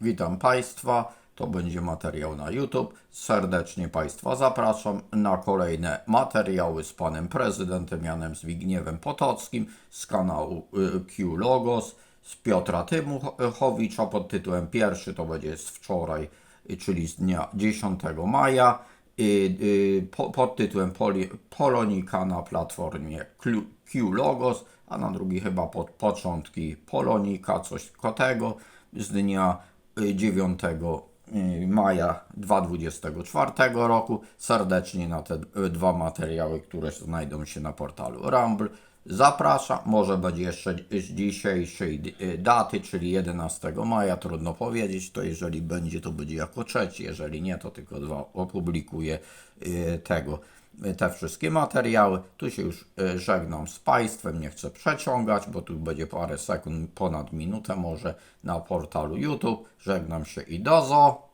Witam Państwa. To będzie materiał na YouTube. Serdecznie Państwa zapraszam na kolejne materiały z Panem Prezydentem Janem Zbigniewem Potockim z kanału y, Q Logos, z Piotra Tymuchowicza pod tytułem pierwszy, to będzie z wczoraj, y, czyli z dnia 10 maja, y, po, pod tytułem Polonika na platformie Q- Logos, a na drugi chyba pod początki Polonika, coś kotego z dnia 9 y, maja 2024 roku. Serdecznie na te y, dwa materiały, które znajdą się na portalu Rumble. Zapraszam, może będzie jeszcze z dzisiejszej y, daty, czyli 11 maja, trudno powiedzieć, to jeżeli będzie, to będzie jako trzeci, jeżeli nie, to tylko dwa opublikuję tego te wszystkie materiały. Tu się już y, żegnam z Państwem, nie chcę przeciągać, bo tu będzie parę sekund, ponad minutę może na portalu YouTube. Żegnam się i dozo.